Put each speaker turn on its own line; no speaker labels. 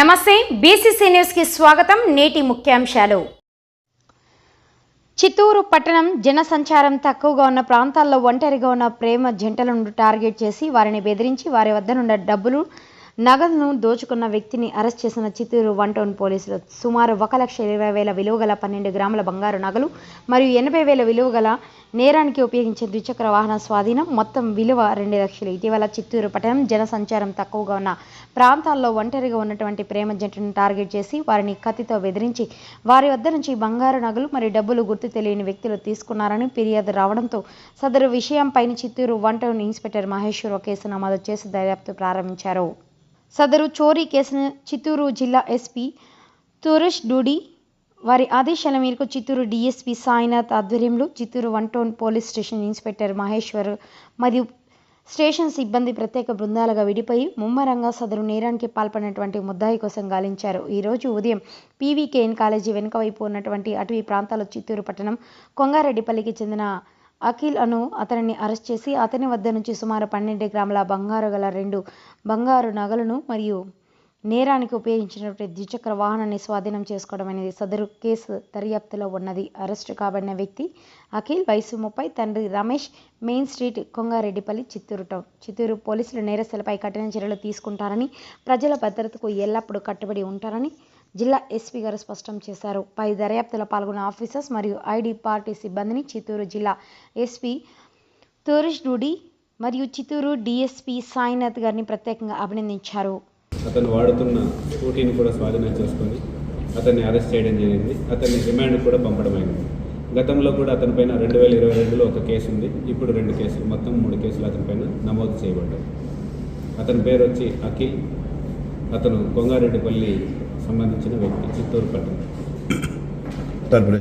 నమస్తే బీసీసీ న్యూస్కి స్వాగతం నేటి ముఖ్యాంశాలు. చిత్తూరు పట్టణం జనసంచారం తక్కువగా ఉన్న ప్రాంతాల్లో ఒంటరిగా ఉన్న ప్రేమ జంటలను టార్గెట్ చేసి వారిని బెదిరించి వారి వద్ద నుండి డబ్బులు నగదును దోచుకున్న వ్యక్తిని అరెస్ట్ చేసిన చిత్తూరు వన్ టౌన్ పోలీసులు సుమారు ఒక లక్ష ఇరవై వేల విలువ గల పన్నెండు గ్రాముల బంగారు నగలు మరియు ఎనభై వేల విలువ గల నేరానికి ఉపయోగించే ద్విచక్ర వాహన స్వాధీనం మొత్తం విలువ రెండు లక్షలు. ఇటీవల చిత్తూరు పట్టణం జనసంచారం తక్కువగా ఉన్న ప్రాంతాల్లో ఒంటరిగా ఉన్నటువంటి ప్రేమ జంటను టార్గెట్ చేసి వారిని కత్తితో బెదిరించి వారి వద్ద నుంచి బంగారు నగలు మరియు డబ్బులు గుర్తు తెలియని వ్యక్తులు తీసుకున్నారని ఫిర్యాదు రావడంతో సదరు విషయంపైన Chittoor one town inspector Maheshwar ఒక కేసు నమోదు చేసి దర్యాప్తు ప్రారంభించారు. సదరు చోరీ కేసును చిత్తూరు జిల్లా ఎస్పీ తురష్ డూడి వారి ఆదేశాల మేరకు చిత్తూరు డీఎస్పీ సాయినాథ్ ఆధ్వర్యంలో Chittoor one town police station inspector Maheshwar మరియు స్టేషన్ సిబ్బంది ప్రత్యేక బృందాలుగా విడిపోయి ముమ్మరంగా సదరు నేరానికి పాల్పడినటువంటి ముద్దాయి కోసం గాలించారు. ఈరోజు ఉదయం పీవీకేఎన్ కాలేజీ వెనుక వైపు ఉన్నటువంటి అటవీ ప్రాంతాల చిత్తూరు పట్టణం కొంగారెడ్డిపల్లికి చెందిన అఖిల్ అను అతనిని అరెస్ట్ చేసి అతని వద్ద నుంచి సుమారు పన్నెండు గ్రాముల బంగారు గల రెండు బంగారు నగలను మరియు నేరానికి ఉపయోగించినటువంటి ద్విచక్ర వాహనాన్ని స్వాధీనం చేసుకోవడం అనేది సదరు కేసు దర్యాప్తులో ఉన్నది. అరెస్టు కాబడిన వ్యక్తి అఖిల్ వయసు ముప్పై తండ్రి Ramesh main street Kongareddipalli Chittoor town. Chittoor పోలీసులు నేరస్తులపై కఠిన చర్యలు తీసుకుంటారని ప్రజల భద్రతకు ఎల్లప్పుడూ కట్టుబడి ఉంటారని జిల్లా ఎస్పీ గారు స్పష్టం చేశారు. పై దర్యాప్తులో పాల్గొన్న ఆఫీసర్స్ మరియు ఐడి పార్టీ సిబ్బందిని చిత్తూరు జిల్లా ఎస్పీ తోరిష్ డూడి మరియు చిత్తూరు డిఎస్పీ సాయినాథ్ గారిని ప్రత్యేకంగా అభినందించారు.
అతను వాడుతున్న స్కూటీని కూడా స్వాధీనం చేసుకొని అతన్ని అరెస్ట్ చేయడం జరిగింది. అతన్ని రిమాండ్ కూడా పంపడం అయింది. గతంలో కూడా అతనిపైన రెండు వేల ఇరవై రెండులో ఒక కేసు ఉంది. ఇప్పుడు రెండు కేసులు మొత్తం మూడు కేసులు అతనిపైన నమోదు చేయబడ్డాయి. అతని పేరు వచ్చి అఖిల్. అతను కొంగారెడ్డిపల్లి సంబంధించిన వ్యక్తి చిత్తూరు పట్టణం
తరపున